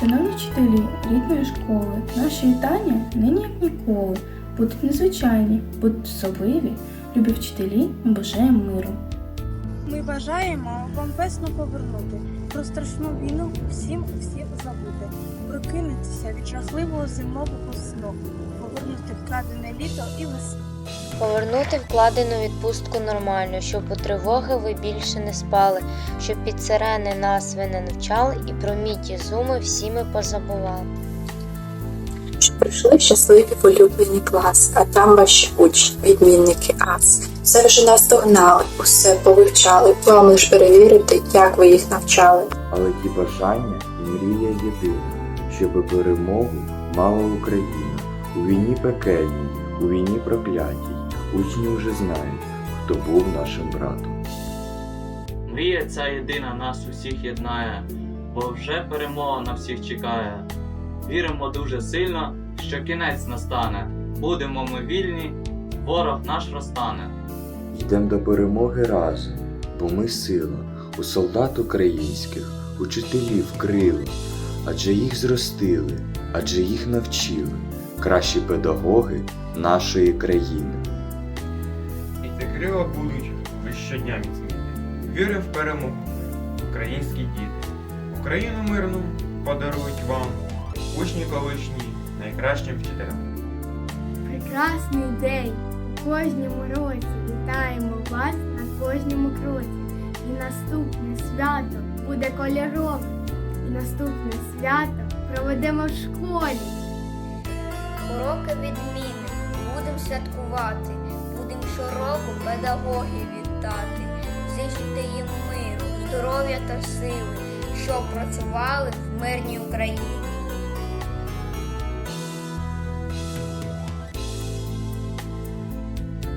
Шановні вчителі рідної школи, наші вітання нині як ніколи будуть незвичайні, будуть особливі, любі вчителі, ми бажаємо миру. Ми бажаємо вам весну повернути, про страшну війну всім всім забути, прокинутися від жахливого зимового сну, повернути вкрадене літо і весну. Повернути вкладену відпустку нормально, щоб у тривоги ви більше не спали, щоб під сирени нас ви не навчали і про міті зуми всі ми позабували. Щоб прийшли в щасливі в улюблені клас, а там ваші учні, відмінники ас. Все вже нас догнали, усе повивчали, вам лиш перевірити, як ви їх навчали. Але ті бажання і мрія єдина, щоби перемогу мала Україна. У війні пекельній, у війні проклятій, учні вже знають, хто був нашим братом. Мрія ця єдина нас усіх єднає, бо вже перемога на всіх чекає. Віримо дуже сильно, що кінець настане. Будемо ми вільні, ворог наш розтане. Йдем до перемоги разом, бо ми сила у солдат українських, учителів крила, адже їх зростили, адже їх навчили кращі педагоги нашої країни. І ці крила будуть ви щодня міцніти. Віри в перемогу, українські діти. Україну мирну подарують вам учні колишні, найкращим вчителям. Прекрасний день у кожному році. Вітаємо вас на кожному кроці. І наступне свято буде кольорове. І наступне свято проведемо в школі. Уроки відміни, будемо святкувати, будемо щороку педагогів вітати, зичити їм миру, здоров'я та сили, щоб працювали в мирній Україні.